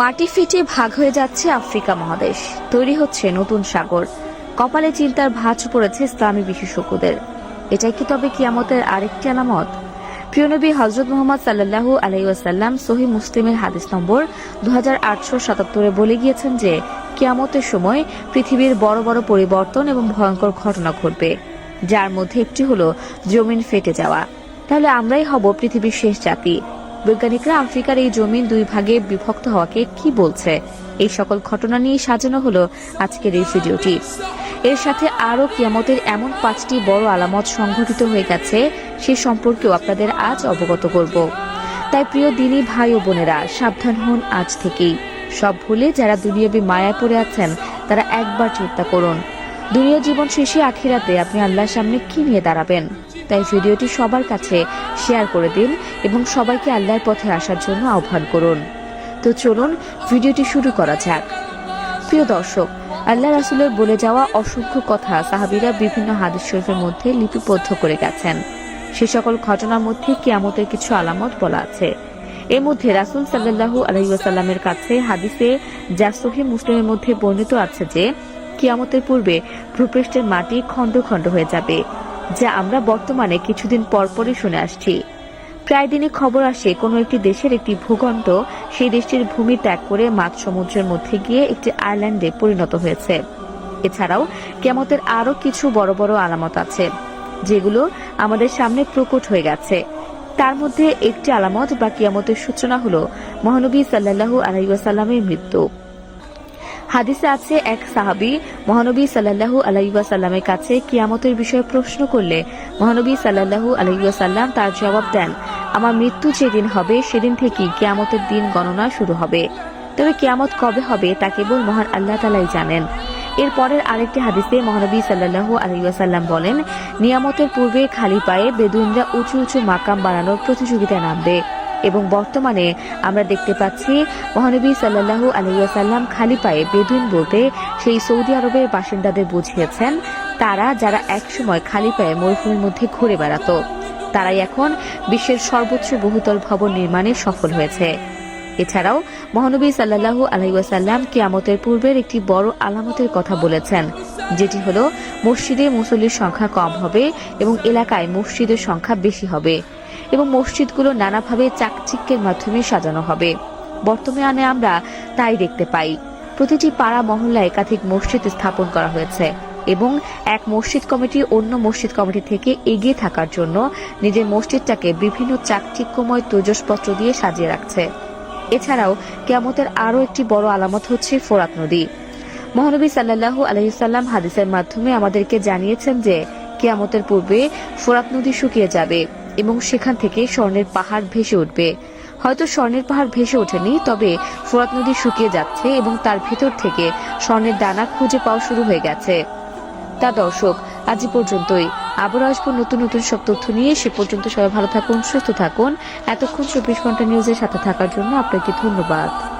মাটি ফেটে ভাগ হয়ে যাচ্ছে আফ্রিকা মহাদেশ। তৈরি হচ্ছে নতুন সাগর। কপালে চিন্তার ভাঁজ পড়েছে ইসলামী বিশেষজ্ঞদের। এটাই কি তবে কিয়ামতের আরেকটি আলামত? প্রিয়নবী হজরত মোহাম্মদ সাল্লাহু আলাইসাল্লাম সহি মুসলিমের হাদিস নম্বর দু হাজার আটশো সাতাত্তরে বলে গিয়েছেন যে, কিয়ামতের সময় পৃথিবীর বড় বড় পরিবর্তন এবং ভয়ঙ্কর ঘটনা ঘটবে। যার মধ্যে একটি হল, জমিন ফেটে যাওয়া। তাহলে আমরাই হব পৃথিবীর শেষ জাতি। বৈজ্ঞানিকরা আফ্রিকার এই জমিন দুই ভাগে বিভক্ত হওয়াকে কি বলছে? এই সকল ঘটনা নিয়ে সাজানো হলো আজকের এই ভিডিওটি। এর সাথে আরও কিয়ামতের এমন পাঁচটি বড় আলামত সংঘটিত হয়ে গেছে, সে সম্পর্কেও আপনাদের আজ অবগত করব। তাই প্রিয় দিনী ভাই ও বোনেরা, সাবধান হন আজ থেকেই। সব ভুলে যারা দুনিয়াবী মায়া পড়ে আছেন, তারা একবার চিন্তা করুন দুনিয়া জীবন শেষে আখিরাতে আপনি আল্লাহর সামনে কি নিয়ে দাঁড়াবেন? তাই ভিডিওটি সবার কাছে শেয়ার করে দিন এবং সবাইকে আল্লাহর পথে আসার জন্য আহ্বান করুন। তো চলুন, ভিডিওটি শুরু করা যাক। প্রিয় দর্শক, আল্লাহ রাসুলের বলে যাওয়া অসংখ্য কথা সাহাবিরা বিভিন্ন হাদিস শরীফের মধ্যে লিপিবদ্ধ করে গেছেন। সে সকল ঘটনার মধ্যে কেয়ামতের কিছু আলামত বলা আছে। এর মধ্যে রাসুল সাল্লাহু আলহিউসাল্লামের কাছে হাদিসে যা সহি মুসলিমের মধ্যে বর্ণিত আছে যে কিয়ামতের পূর্বে ভূপৃষ্ঠের মাটি খণ্ড খণ্ড হয়ে যাবে, যা আমরা বর্তমানে কিছুদিন পরপরই শুনে আসছি। প্রায় দিনই খবর আসে, কোনো একটি দেশের একটি ভূখণ্ড সেই দেশটির ভূমি ত্যাগ করে মাঝ সমুদ্রের মধ্যে গিয়ে একটি আইল্যান্ডে পরিণত হয়েছে। এছাড়াও কেমতের আরও কিছু বড় বড় আলামত আছে, যেগুলো আমাদের সামনে প্রকট হয়ে গেছে। তার মধ্যে একটি আলামত বা কিয়ামতের সূচনা হলো মহানবী সাল্লাহু আলাইসাল্লামের মৃত্যু। হাদিসে আছে, এক সাহাবি মহানবী সাল্লাহু আলাইসাল্লামের কাছে কিয়ামতের বিষয়ে প্রশ্ন করলে, মহানবী সাল্লাহু আলাইসাল্লাম তার জবাব দেন, আমার মৃত্যু যেদিন হবে, সেদিন থেকেই কিয়ামতের দিন গণনা শুরু হবে। তবে কিয়ামত কবে হবে, তা কেবল মহান আল্লাহ তালাই জানেন। এর পরের আরেকটি হাদিসে মহানবী সাল্লাহু আলাইসাল্লাম বলেন, নিয়ামতের পূর্বে খালি পায়ে বেদুইনরা উঁচু উঁচু মাকাম বানানোর প্রতিযোগিতায় নামবে। এবং বর্তমানে আমরা দেখতে পাচ্ছি মহানবী সাল্লাহু আলাইসাল্লাম খালি পায়ে বেদুইন বলতে সেই সৌদি আরবের বাসিন্দাদের বুঝিয়েছেন, তারা যারা একসময় খালি পায়ে মরুভূমির মধ্যে ঘুরে বেড়াতো, তারাই এখন বিশ্বের সর্বোচ্চ বহুতল ভবন নির্মাণে সফল হয়েছে। এছাড়াও মহানবী সাল্লাহু আলাইসাল্লাম কিয়ামতের পূর্বের একটি বড় আলামতের কথা বলেছেন, যেটি হলো মসজিদে মুসল্লির সংখ্যা কম হবে এবং এলাকায় মসজিদের সংখ্যা বেশি হবে। এবং মসজিদগুলো নানাভাবে চাকচিক্যের মাধ্যমে সাজানো হবে। বর্তমানে আমরা তাই দেখতে পাই। প্রতিটি পাড়া মহল্লায় একাধিক মসজিদ স্থাপন করা হয়েছে এবং এক মসজিদ কমিটি অন্য মসজিদ কমিটি থেকে এগিয়ে থাকার জন্য নিজের মসজিদটাকে বিভিন্ন চাকচিক্যময় তৈজসপত্র দিয়ে সাজিয়ে রাখছে। এছাড়াও কেয়ামতের আরও একটি বড় আলামত হচ্ছে ফোরাত নদী। মহানবী সাল্লাহু আলহিসাল্লাম হাদিসের মাধ্যমে আমাদেরকে জানিয়েছেন যে কেয়ামতের পূর্বে ফোরাত নদী শুকিয়ে যাবে। এবং সেখান থেকে স্বর্ণের পাহাড় ভেসে উঠবে। হয়তো স্বর্ণের পাহাড় ভেসে ওঠেনি, তবে ফোরাত নদী শুকিয়ে যাচ্ছে এবং তার ভেতর থেকে স্বর্ণের দানা খুঁজে পাওয়া শুরু হয়ে গেছে। তা দর্শক, আজ পর্যন্তই। আবার আসব নতুন নতুন সব তথ্য নিয়ে। সে পর্যন্ত সবাই ভালো থাকুন, সুস্থ থাকুন। এতক্ষণ চব্বিশ ঘণ্টা নিউজের সাথে থাকার জন্য আপনাকে ধন্যবাদ।